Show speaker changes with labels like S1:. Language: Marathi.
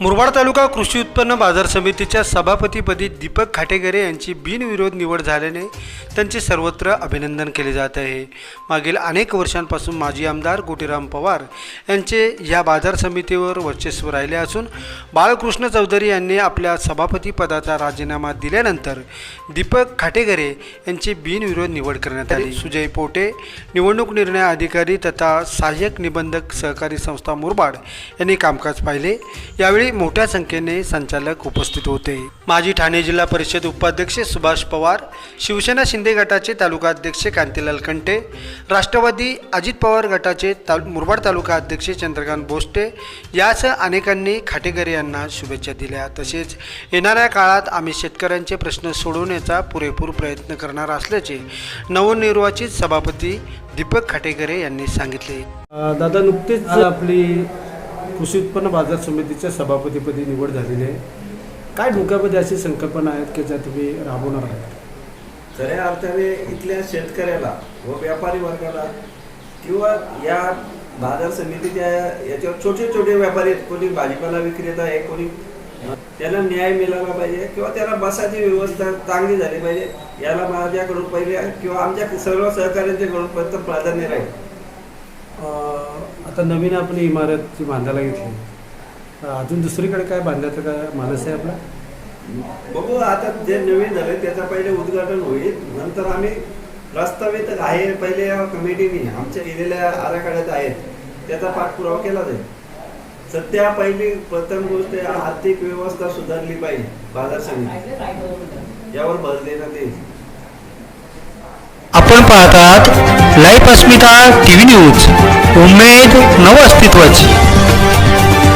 S1: मुरबाड तालुका कृषी उत्पन्न बाजार समितीच्या सभापतीपदी दीपक खाटेगरे यांची बिनविरोध निवड झाल्याने त्यांचे सर्वत्र अभिनंदन केले जात आहे. मागील अनेक वर्षांपासून माजी आमदार गोटीराम पवार यांचे या बाजार समितीवर वर्चस्व राहिले असून बाळकृष्ण चौधरी यांनी आपल्या सभापती पदाचा राजीनामा दिल्यानंतर दीपक खाटेगरे यांची बिनविरोध निवड करण्यात आली. सुजय पोटे निवडणूक निर्णय अधिकारी तथा सहाय्यक निबंधक सहकारी संस्था मुरबाड यांनी कामकाज पाहिले. यावेळी मोठ्या संख्येने संचालक उपस्थित होते. माजी ठाणे जिल्हा परिषद उपाध्यक्ष सुभाष पवार शिवसेना शिंदे गटाचे तालुका अध्यक्ष कांतीलाल कंटे राष्ट्रवादी अजित पवार गटाचे ताल मुरबाड तालुका अध्यक्ष चंद्रकांत बोस्टे यासह अनेकांनी खाटेकर यांना शुभेच्छा दिल्या. तसेच येणाऱ्या काळात आम्ही शेतकऱ्यांचे प्रश्न सोडवण्याचा पुरेपूर प्रयत्न करणार असल्याचे नवनिर्वाचित सभापती दीपक खाटेकरे यांनी सांगितले. दादा नुकतेच आपली कृषी उत्पन्न बाजार समितीच्या सभापतीपदी निवड झालेली आहे. काय डोक्यामध्ये अशी संकल्पना आहेत की ज्या तुम्ही राबवणार आहात?
S2: खऱ्या अर्थाने इथल्या शेतकऱ्याला व व्यापारी वर्गाला किंवा या बाजार समितीच्या याच्यावर छोटे छोटे व्यापारी आहेत. कोणी भाजीपाला विक्रेता आहे कोणी त्याला न्याय मिळाला पाहिजे किंवा त्याला बसाची व्यवस्था चांगली झाली पाहिजे. याला माझ्याकडून पहिले किंवा आमच्या सर्व सहकार्यांच्याकडून पर्यंत प्राधान्य राहील.
S1: आता नवीन आपण इमारत जी बांधायला घेतली. तर अजून दुसरीकडे काय बांधायचं काय मानस आहे आपला?
S2: बघू आता जे नवीन झाले त्याचं पहिले उद्घाटन होईल. नंतर आम्ही प्रस्तावित आहे पहिले या कमिटीने आमच्या केलेल्या आराखड्यात आहेत त्याचा पाठपुरावा केला जाईल. सध्या पहिली प्रथम गोष्ट आर्थिक व्यवस्था सुधारली पाहिजे बाजार समिती. यावर भर देण्यात येईल.
S3: आपण पाहतात લાઈફ અસ્મિતા ટીવી ન્યૂઝ. ઉમેદ નવ અસ્તિત્વ છે